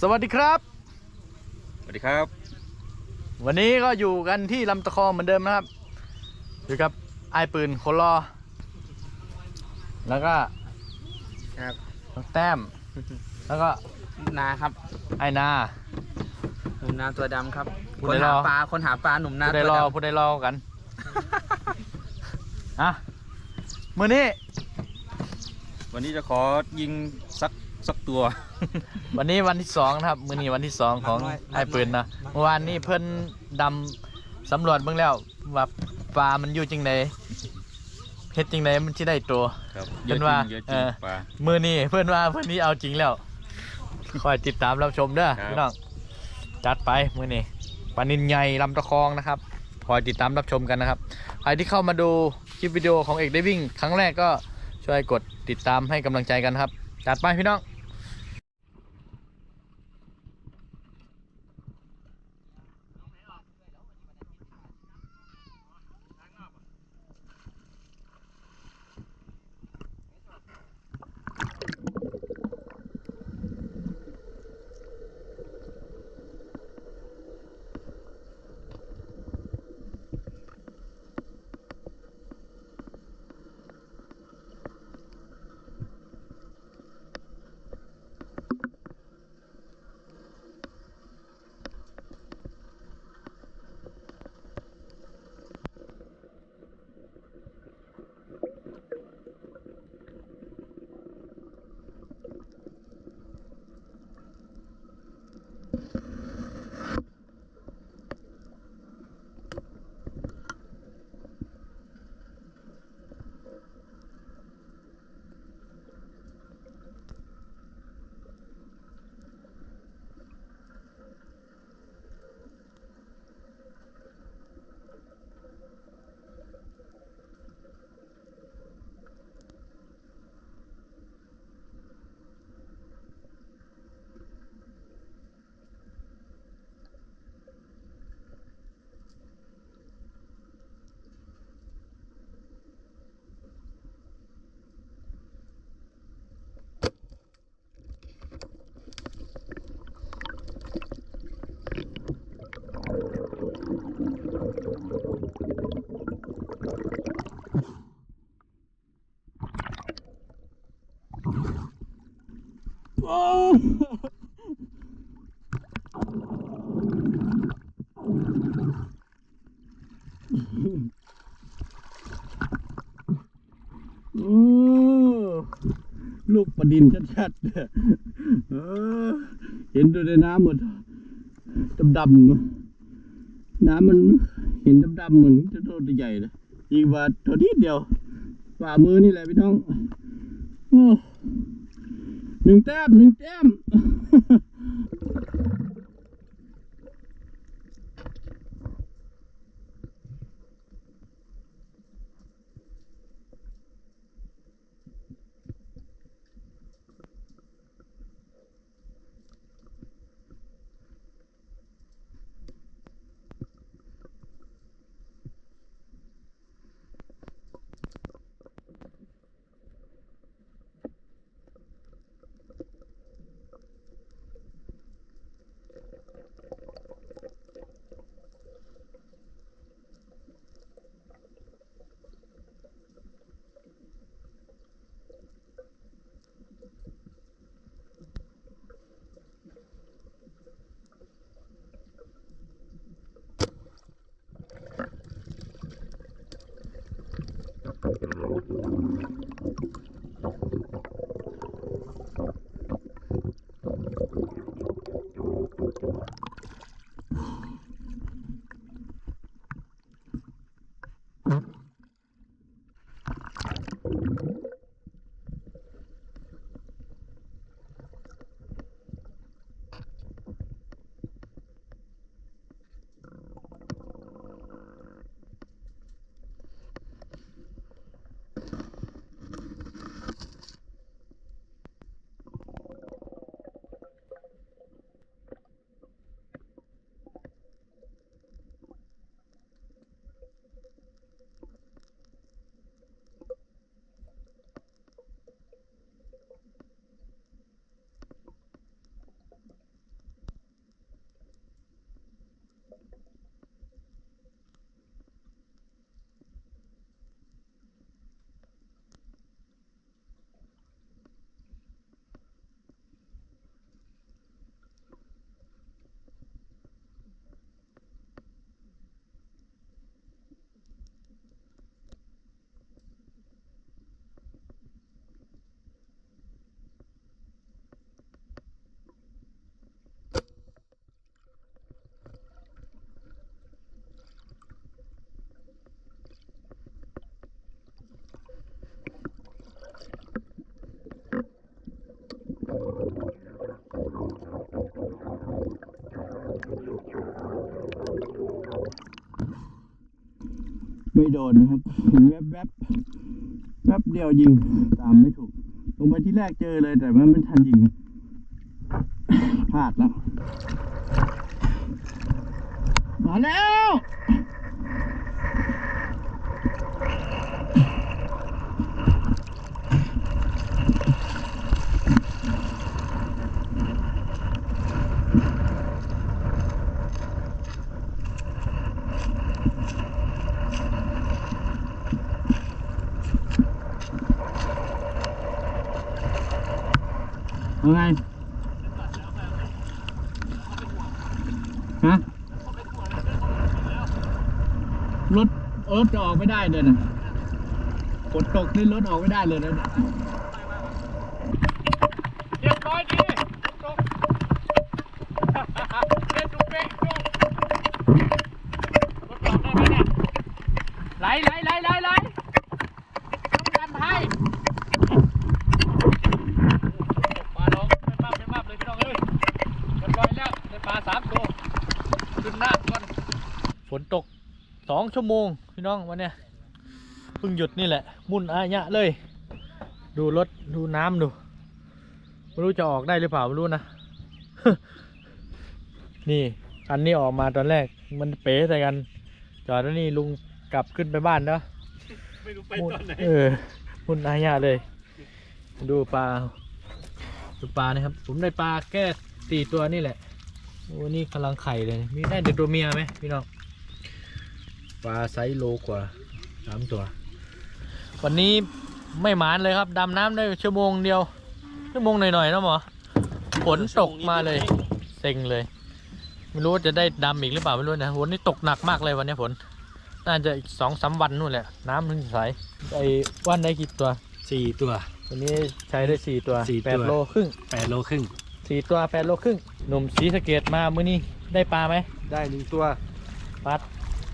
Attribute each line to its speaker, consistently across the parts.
Speaker 1: สวัสดีครับ
Speaker 2: สวัสดีครับ
Speaker 1: วันนี้ก็อยู่กันที่ลำตะคองเหมือนเดิมนะครับอยู่กับไอ้ายปืนคนรอ แล้วก็
Speaker 3: ครับ
Speaker 1: น้องแต้ม แล้วก็
Speaker 3: นาครับ
Speaker 1: ไอ้นา
Speaker 3: หนุ่มนาตัวดำครับ
Speaker 1: พูด
Speaker 3: คน
Speaker 1: ได้
Speaker 3: หาร
Speaker 1: อ
Speaker 3: ปลาคนหาปลาหนุ่มนา
Speaker 1: ผู้ใด
Speaker 3: ตัว
Speaker 1: รอ
Speaker 3: ดำ
Speaker 1: ผู้ใดรอกันอะมือนี้
Speaker 2: วันนี้จะขอยิงสัก สักตัว
Speaker 1: วันนี้วันที่สองนะครับ มือนี้วันที่สองของไอ้ายปืนนะเมื่อวานนี้เพิ่นดำสำรวจเบื้องแล้วว่าปลามันอยู่จริงไหนเฮ็ดจริงไหนมันที่ได้ตัว
Speaker 2: ครับ
Speaker 1: เป็
Speaker 2: เยอะ
Speaker 1: น
Speaker 2: จ
Speaker 1: ว่า
Speaker 2: ริงเยอะจริง
Speaker 1: เออ
Speaker 2: ปลา
Speaker 1: มือนี้เพื่อนว่าเพื่อนนี้เอาจริงแล้วคอยติดตามรับชมเด้อ
Speaker 2: ครับ
Speaker 1: พี่น้องจัดไปมือนี้ปลานินใหญ่ลำตะคองนะครับคอยติดตามรับชมกันนะครับใครที่เข้ามาดูคลิปวิดีโอของเอกได้วิ่ง ครั้งแรกก็ช่วยกดติดตามให้กำลังใจกันครับจัดไปพี่น้อง
Speaker 4: ลูกประดินชัดๆเออ เห็นดูในน้ำหมดดำๆน้ำมันเห็นดำๆเหมือนจะโตตัวใหญ่เลยอีกว่าตัวนิดเดียวฝ่ามือนี่แหละพี่น้องหนึ่งแต้มหนึ่งแต้ม ไม่โดนนะครับเห็นแวบแวบแวบเดียวยิงตามไม่ถูก ลงไปที่แรกเจอเลยแต่ว่าไม่ทันยิงพลาดแล้วมาแล้ว เอาไงฮะรถรถจะออกไม่ได้เลยนะฝนตกนี่รถออกไม่ได้เลยนะ
Speaker 1: เรียบร้อยดีจบเล่นดูเป้งจบรถจอดได้ไหมเนี่ยไหลไหลไหลไหลไหลต้องการให้ปลาน้องไม่มากไม่มากเลยพี่น้องเอ้ยเรียบร้อยแล้วได้ปลาสามตัวขึ้นหน้าก่อนฝนตกส องชั่วโมงพี่น้องวันเนี้ยเพิ่งหยุดนี่แหละ มุ่นอายะเลย ดูรถดูน้ำดูไม่รู้จะออกได้หรือเปล่าไม่รู้นะ นี่คันนี้ออกมาตอนแรกมันเป๋ใส่กัน จอดแล้วนี่ลุงกลับขึ้นไปบ้านแล้วไม่รู้ไปตอนไหนเออมุนอายะเลย ดูปลาดูปลานะครับ ผมได้ปลาแค่สี่ตัวนี่แหละโอ้นี่กำลังไข่เลย มีได้แต่ตัวเมียไหมพี่น้อง ปลาไซส์โลกว่าสามตัว วันนี้ไม่หมานเลยครับดำน้ำได้ชั่วโมงเดียว ชั่วโมงหน่อยๆนะหมอฝนตกมาเลยเซ็งเลย ไม่รู้ว่าจะได้ดำอีกหรือเปล่าไม่รู้นะวันนี้ตกหนักมากเลยวันนี้ฝนน่าจะอีกสองสามวันนู่นแหละ น้ำถึงใสไอ้วันได้กี่ตัว
Speaker 5: สี่ตัว
Speaker 1: วันนี้ใช้ได้สี่ตัว
Speaker 5: สี่ตัว
Speaker 1: แปดโลครึ่ง
Speaker 5: แปดโลครึ่ง
Speaker 1: สี่ตัวแปดโลครึ่งหนุ่มสีสะเกตมามื้อนี้ได้ปลาไหม
Speaker 2: ได้หนึ่งตัว
Speaker 1: ปล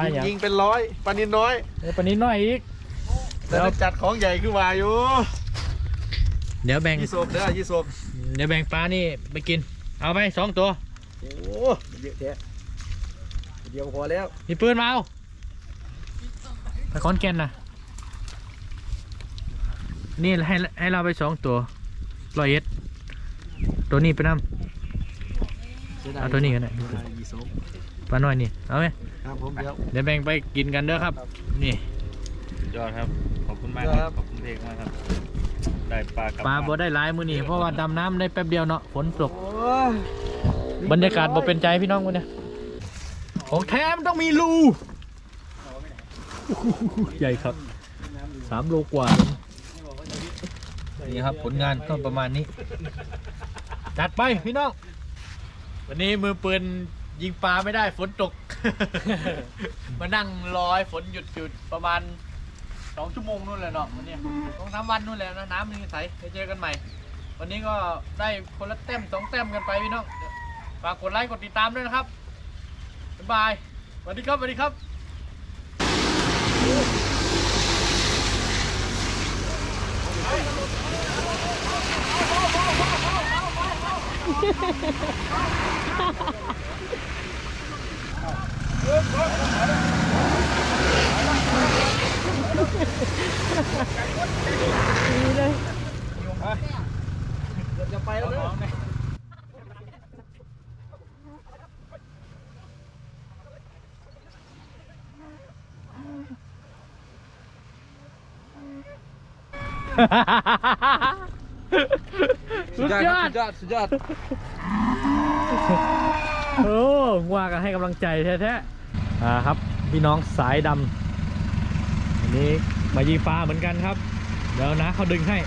Speaker 1: าปลาอย่าง
Speaker 2: ยิงเป็นร้อยปลานินน้อย
Speaker 1: เดี๋ยวปลานี้น้อยอีก
Speaker 2: แต่ถ้าจัดของใหญ่ขึ้นมาอยู่
Speaker 1: เดี๋ยวแบ่ง
Speaker 2: ยี่สบเด้อยี่สบ
Speaker 1: เดี๋ยวแบ่งปลานี่ไปกิน เอาไปสองตัว
Speaker 2: โอ้เยอะแยะเดียวพอแล้ว
Speaker 1: มีปืนมาเอาไปคอนแกนนะนี่ให้ให้เราไปสองตัวร้อยเอ็ดตัวนี้ไปนำเอาตัวนี้กันได้
Speaker 2: ยี่สบ
Speaker 1: ปลาน้อยนี่ เอาไหม
Speaker 2: ครับผมเดี๋ยว
Speaker 1: เดี๋ยวแบ่งไปกินกันเด้อครับ นี่
Speaker 2: ยอดครับ ขอบคุณมากครับ ขอบคุณเพลงมากครับ ได้ปลากลับ
Speaker 1: ปลาบ่
Speaker 2: บ้น
Speaker 1: ได้หลายมือนี่เพราะว่าดำน้ำได้แป๊บเดียวเนาะ ฝนตก บรรยากาศบ่เป็นใจพี่น้องวันนี้ของแท้มันต้องมีรู ใหญ่ครับสามโลกว่า นี่ครับผลงานก็ประมาณนี้ จัดไปพี่น้อง วันนี้มือปืน ยิงปลาไม่ได้ฝนตก มานั่งรอให้ฝนหยุดหยุดประมาณสองชั่วโมงนู่นแหละเนาะวันนี้ยสองสามวันนู่นแหละนะน้ำมันใสไปเจอกันใหม่ วันนี้ก็ได้คนละเต้มสองเต้มกันไปพี่น้องฝากกดไลค์กดติดตามด้วยนะครับบ๊ายบายสวัสดีครับสวัสดีครับ สุดยอด
Speaker 2: สุดยอด สุดยอด
Speaker 1: โอ้ว่ากันให้กำลังใจแท้ๆอ่าครับ พี่น้องสายดำอันนี้มายิงปลาเหมือนกันครับ เดี๋ยวนะเขาดึงให้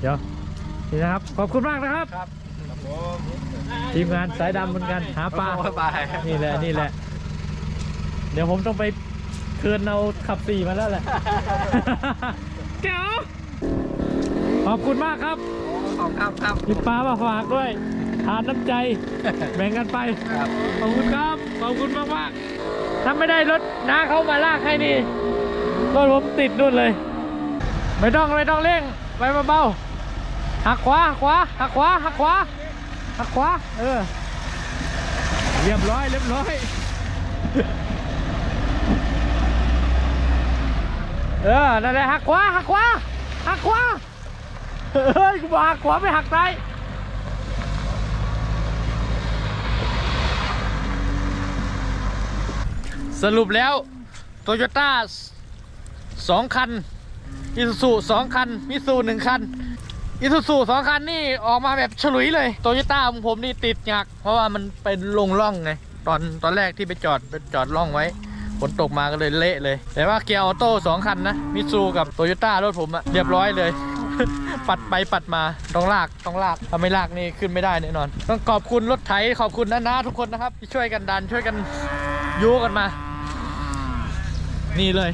Speaker 1: เดี๋ยวนี่นะครับ ขอบคุณมากนะครับ ทีมงานสายดำเหมือนกันหาปลานี่แหละนี่แหละ เดี๋ยวผมต้องไปเคืนเอาขับสี่มาแล้วแหละเก๋าขอบคุณมากครับ
Speaker 3: ขอบครับครับ
Speaker 1: มีปลามาฝากด้วยทานน้ำใจ แบ่งกันไปขอบคุณครับขอบคุณมากมากๆถ้าไม่ได้รถน้าเขามาลากให้นี่รถผมติดนู่นเลย ไม่ต้องไม่ต้องเร่งไปเบาๆหักขวาหักขวาหักขวาหักขวา หักขวา เออ เรียบร้อย เรียบร้อย เออ นั่นแหละหักขวา หักขวา หักขวา เฮ้ยกูบอกหักขวาไม่หักซ้ายสรุปแล้วโตโยต้าสองคันอิซูซูสองคัน มิซูหนึ่งคัน อิซูซูสองคันนี่ออกมาแบบฉลุยเลยโตโยต้าของผมนี่ติดหยัก เพราะว่ามันเป็นลงร่องไงตอนตอนแรกที่ไปจอดไปจอดร่องไว้ฝนตกมาก็เลยเละเลย แต่ว่าเกียร์ออโต้สองคันนะมิซูกับโตโยต้ารถผมอะเรียบร้อยเลย ปัดไปปัดมาต้องลากต้องลากถ้าไม่ลากนี่ขึ้นไม่ได้แน่นอน ต้องขอบคุณรถไถขอบคุณนะนะทุกคนนะครับ ที่ช่วยกันดันช่วยกันยูกันมา นี่เลย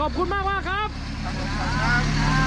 Speaker 1: ขอบคุณมากมากครับ Um, uh...